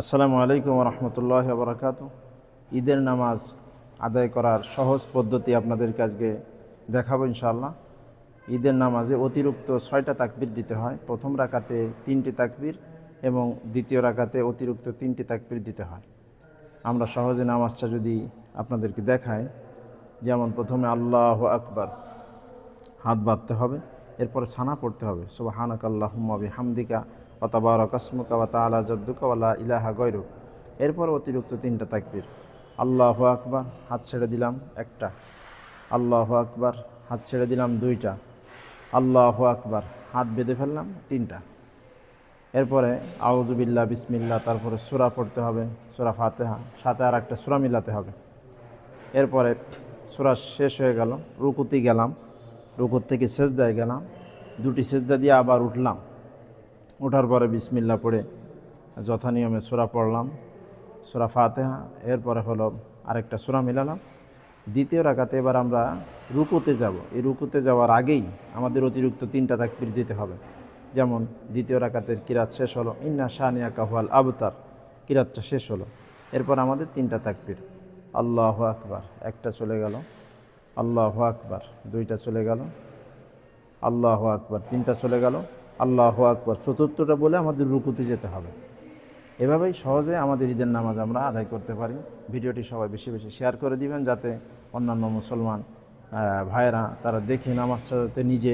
আসসালামু আলাইকুম রহমতুল্লাহ বরকাত ঈদের নামাজ আদায় করার সহজ পদ্ধতি আপনাদেরকে আজকে দেখাবো ইনশাআল্লাহ। ঈদের নামাজে অতিরিক্ত ছয়টা তাকবির দিতে হয়। প্রথম রাকাতে তিনটি তাকবির এবং দ্বিতীয় রাকাতে অতিরিক্ত তিনটি তাকবির দিতে হয়। আমরা সহজে নামাজটা যদি আপনাদেরকে দেখাই, যেমন প্রথমে আল্লাহ আকবার, হাত বাঁধতে হবে, এরপরে সানা পড়তে হবে। সুবাহানাক আল্লাহুম্মাবি হামদিকা অতাবার কাসমুকা তালা জদ্দুকা ইলাহা গৈর এরপর অতিরিক্ত তিনটা তাকবির। আল্লাহ আকবার, হাত ছেড়ে দিলাম একটা। আল্লাহ আকবার, হাত ছেড়ে দিলাম দুইটা। আল্লাহ আকবার, হাত বেঁধে ফেললাম তিনটা। এরপরে আউজুবিল্লা বিসমিল্লা তারপরে সুরা পড়তে হবে, সুরা ফাতেহা, সাথে আর একটা সুরা মিলাতে হবে। এরপরে সুরা শেষ হয়ে গেল, রুকুতি গেলাম, রুকুর থেকে সেজদায় গেলাম, দুটি সেজদা দিয়ে আবার উঠলাম। ওঠার পরে বিসমিল্লা পড়ে যথানিয়মে সুরা পড়লাম, সুরা ফাতেহা, এরপরে হলো আরেকটা সুরা মিলালাম। দ্বিতীয় রাখাতে এবার আমরা রুকুতে যাব। এই রুকুতে যাওয়ার আগেই আমাদের অতিরিক্ত তিনটা তাকবির দিতে হবে। যেমন দ্বিতীয় রাকাতের কিরাত শেষ হলো, ইন্না শানিয়া কাহুয়াল আবতার, কিরাতটা শেষ হলো। এরপর আমাদের তিনটা তাকবির। আল্লাহ আকবার, একটা চলে গেল। আল্লাহ আকবার, দুইটা চলে গেল। আল্লাহ আকবার, তিনটা চলে গেল। আল্লাহ আকবর। চতুর্থটা বলে আমাদের রুকুতে যেতে হবে। এভাবেই সহজে আমাদের ঈদের নামাজ আমরা আদায় করতে পারি। ভিডিওটি সবাই বেশি বেশি শেয়ার করে দিবেন যাতে অন্যান্য মুসলমান ভাইয়েরা তারা দেখে নামাজটা যাতে নিজে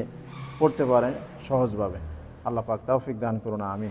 পড়তে পারেন সহজভাবে। আল্লাহ পাক তাওফিক দান করুন আমি